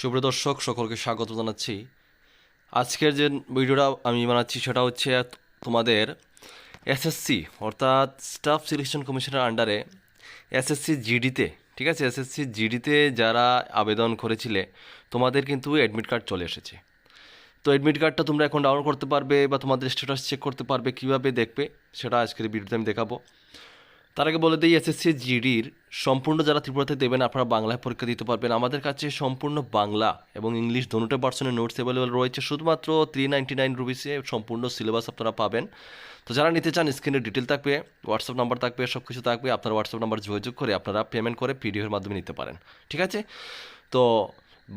সুপ্রিয় দর্শক, সকলকে স্বাগত জানাচ্ছি। আজকের যে ভিডিওটা আমি বানাচ্ছি সেটা হচ্ছে তোমাদের এসএসসি অর্থাৎ স্টাফ সিলেকশন কমিশনের আন্ডারে এসএসসি জিডিতে ঠিক আছে? এসএসসি জিডিতে যারা আবেদন করেছিলে, তোমাদের কিন্তু অ্যাডমিট কার্ড চলে এসেছে। তো অ্যাডমিট কার্ডটা তোমরা এখন ডাউনলোড করতে পারবে বা তোমাদের স্ট্যাটাস চেক করতে পারবে, কীভাবে দেখবে, সেটা আজকের ভিডিওতে আমি দেখাবো। তার আগে বলে দিই এসএসসি জিডির সম্পূর্ণ যারা ত্রিপুরাতে দেবেন, আপনারা বাংলায় পরীক্ষা দিতে পারবেন। আমাদের কাছে সম্পূর্ণ বাংলা এবং ইংলিশ দোনোটা ভার্সনের নোটস অ্যাভেলেবল রয়েছে। শুধুমাত্র থ্রি নাইনটি নাইন রুপিসে সম্পূর্ণ সিলেবাস আপনারা পাবেন। তো যারা নিতে চান স্ক্রিনে ডিটেল থাকবে হোয়াটসঅ্যাপ নাম্বার থাকবে সব কিছু থাকবে, আপনার হোয়াটসঅ্যাপ নাম্বার যোগাযোগ করে আপনারা পেমেন্ট করে পিডিএফের মাধ্যমে নিতে পারেন। ঠিক আছে? তো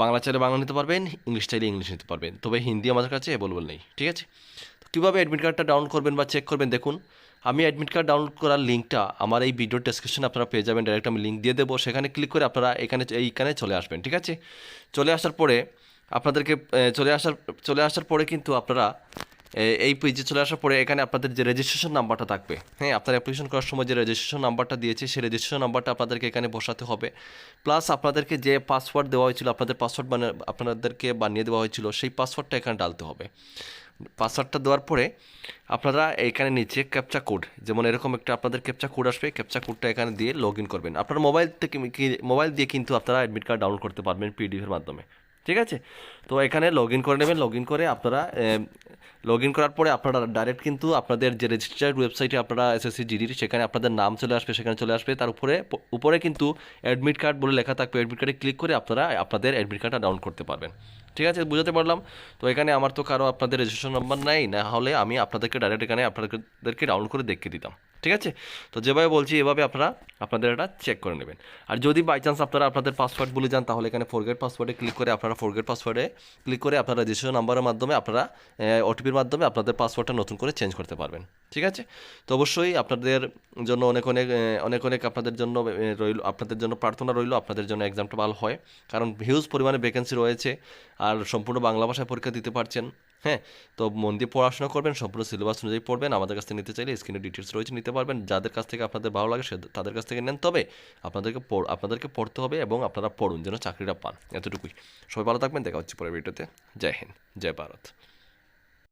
বাংলা চাইলে বাংলা নিতে পারবেন, ইংলিশ চাইলে ইংলিশ নিতে পারবেন। তবে হিন্দি আমাদের কাছে অ্যাভেলেবল নেই। ঠিক আছে? তো কীভাবে অ্যাডমিট কার্ডটা ডাউনলোড করবেন বা চেক করবেন, দেখুন। আমি অ্যাডমিট কার্ড ডাউনলোড করার লিঙ্কটা আমার এই ভিডিও ডেসক্রিপশনে আপনারা পেয়ে যাবেন। ডাইরেক্ট আমি লিঙ্ক দিয়ে দেবো। সেখানে ক্লিক করে আপনারা এখানে এইখানে চলে আসবেন, ঠিক আছে? চলে আসার পরে আপনাদেরকে চলে আসার চলে আসার পরে কিন্তু আপনারা এই পেজে চলে আসার পরে এখানে আপনাদের যে রেজিস্ট্রেশন নাম্বারটা থাকবে হ্যাঁ আপনার অ্যাপ্লিকেশন করার সময় যে রেজিস্ট্রেশন নাম্বারটা দিয়েছে, সেই রেজিস্ট্রেশন নাম্বারটা আপনাদেরকে এখানে বসাতে হবে। প্লাস আপনাদেরকে যে পাসওয়ার্ড দেওয়া হয়েছিল, আপনাদের পাসওয়ার্ড মানে আপনাদেরকে বানিয়ে দেওয়া হয়েছিল, সেই পাসওয়ার্ডটা এখানে ডালতে হবে। পাসওয়ার্ডটা দেওয়ার পরে আপনারা এখানে নিচে ক্যাপচা কোড যেমন এরকম একটা আপনাদের ক্যাপচা কোড আসবে ক্যাপচা কোডটা এখানে দিয়ে লগ ইন করবেন। আপনার মোবাইল থেকে মোবাইল দিয়ে কিন্তু আপনারা অ্যাডমিট কার্ড ডাউনলোড করতে পারবেন পিডিএফের মাধ্যমে। ঠিক আছে? তো এখানে লগ ইন করে নেবেন লগ ইন করে আপনারা লগ ইন করার পরে আপনারা ডাইরেক্ট কিন্তু আপনাদের যে রেজিস্টার্ড ওয়েবসাইটে আপনারা এসএসসি জিডির সেখানে আপনাদের নাম চলে আসবে, সেখানে চলে আসবে। তার উপরে উপরে কিন্তু অ্যাডমিট কার্ড বলে লেখা থাকবে। অ্যাডমিট কার্ডে ক্লিক করে আপনারা আপনাদের অ্যাডমিট কার্ডটা ডাউন করতে পারবেন। ঠিক আছে? বুঝাতে পারলাম? তো এখানে আমার তো কারও আপনাদের রেজিস্ট্রেশন নাম্বার নাই, না হলে আমি আপনাদেরকে ডাইরেক্ট এখানে আপনাদেরকে ডাউনলোড করে দেখিয়ে দিতাম। ঠিক আছে? তো যেভাবে বলছি, এভাবে আপনারা আপনাদের এটা চেক করে নেবেন। আর যদি বাই চান্স আপনারা আপনাদের পাসওয়ার্ড ভুলে যান, তাহলে এখানে ফোরগেট পাসওয়ার্ডে ক্লিক করে আপনারা ফোরগেট পাসওয়ার্ডে ক্লিক করে আপনারা রেজিস্ট্রেশন নাম্বারের মাধ্যমে আপনারা ওটিপির মাধ্যমে আপনাদের পাসওয়ার্ডটা নতুন করে চেঞ্জ করতে পারবেন। ঠিক আছে? তো অবশ্যই আপনাদের জন্য অনেক অনেক অনেক অনেক আপনাদের জন্য রইল, আপনাদের জন্য প্রার্থনা রইল, আপনাদের জন্য এক্সামটা ভালো হয়। কারণ হিউজ পরিমাণে ভ্যাকেন্সি রয়েছে, আর সম্পূর্ণ বাংলা ভাষায় পরীক্ষা দিতে পারছেন। হ্যাঁ তো মন দিয়ে পড়াশোনা করবেন, সম্পূর্ণ সিলেবাস অনুযায়ী পড়বেন। আমাদের কাছ থেকে নিতে চাইলে স্ক্রিনে ডিটেলস রয়েছে, নিতে পারবেন। যাদের কাছ থেকে আপনাদের ভালো লাগে, সে তাদের কাছ থেকে নেন। তবে আপনাদেরকে আপনাদেরকে পড়তে হবে এবং আপনারা পড়ুন যেন চাকরিটা পান। এতটুকুই। সবাই ভালো থাকবেন, দেখা হচ্ছে পরের ভিডিওতে জয় হিন্দ, জয় ভারত।